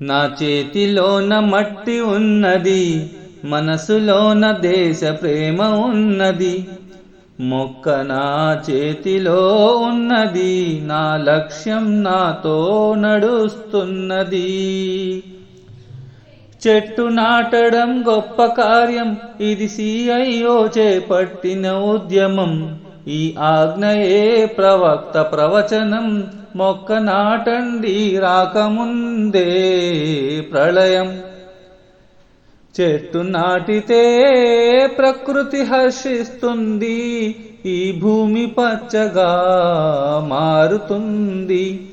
నా చేతిలోన మట్టి ఉన్నది మనసులోన దేశ ప్రేమ ఉన్నది. మొక్క నా చేతిలో ఉన్నది నా లక్ష్యం నాతో నడుస్తున్నది. చెట్టు నాటడం గొప్ప కార్యం ఇది సిఐఓ చేపట్టిన ఉద్యమం. ఈ ఆజ్ఞయే ప్రవక్త ప్రవచనం. మొక్క నాటండి రాకముందే ప్రళయం. చెట్టు నాటితే ప్రకృతి హర్షిస్తుంది ఈ భూమి పచ్చగా మారుతుంది.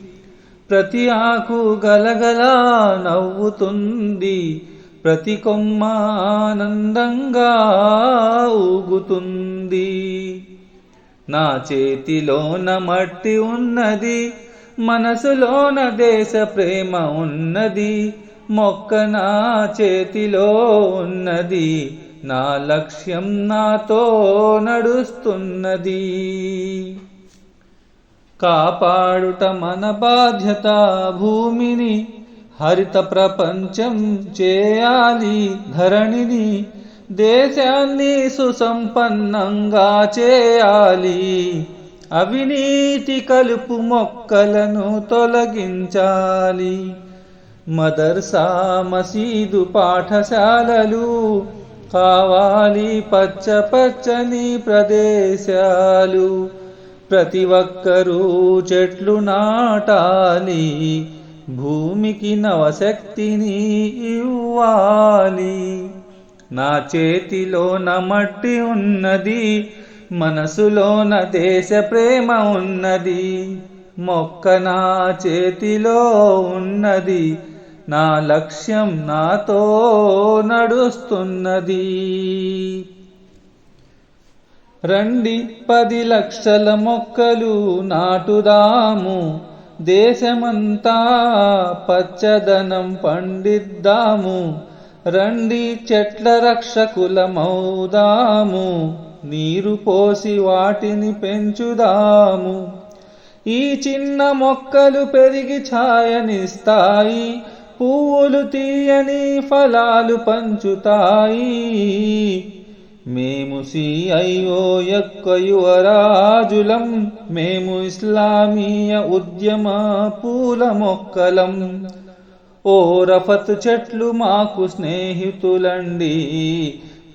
ప్రతి ఆకు గలగల నవ్వుతుంది ప్రతి కొమ్మ ఆనందంగా ఊగుతుంది. నా చేతిలోన మట్టి ఉన్నది మనసులోన దేశ ప్రేమ ఉన్నది మొక్క నా చేతిలో ఉన్నది నా లక్ష్యం నాతో నడుస్తున్నది. కాపాడుట మన బాధ్యత భూమిని హరిత ప్రపంచం చేయాలి ధరణిని దేశాన్ని సుసంపన్నంగా చేయాలి. అవినీతి కలుపు మొక్కలను తొలగించాలి. మదర్సా మసీదు పాఠశాలలు కావాలి పచ్చ పచ్చని ప్రదేశాలు. ప్రతి ఒక్కరూ చెట్లు నాటాలి భూమికి నవశక్తిని ఇవ్వాలి. నా చేతిలోన మట్టి ఉన్నది మనసులోన దేశ ప్రేమ ఉన్నది మొక్క నా చేతిలో ఉన్నది నా లక్ష్యం నాతో నడుస్తున్నది. రండి పది లక్షల మొక్కలు నాటుదాము దేశమంతా పచ్చదనం పండిద్దాము రండి చెట్ల రక్షకులమౌదాము నీరు పోసి వాటిని పెంచుదాము. ఈ చిన్న మొక్కలు పెరిగి ఛాయనిస్తాయి. పువ్వులు తీయని ఫలాలు పంచుతాయి. మేము సిఐఓ యొక్క యువరాజులం మేము ఇస్లామీయ ఉద్యమ పూల మొక్కలం. ఓ రఫత్ చెట్లు మాకు స్నేహితులండి.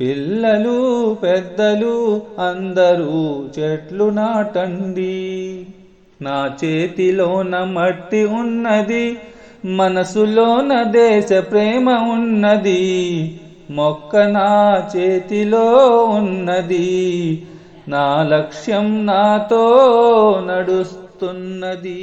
పిల్లలు పెద్దలు అందరూ చెట్లు నాటండి. నా చేతిలోన మట్టి ఉన్నది మనసులోన దేశ ప్రేమ ఉన్నది మొక్క నా చేతిలో ఉన్నది నా లక్ష్యం నాతో నడుస్తున్నది.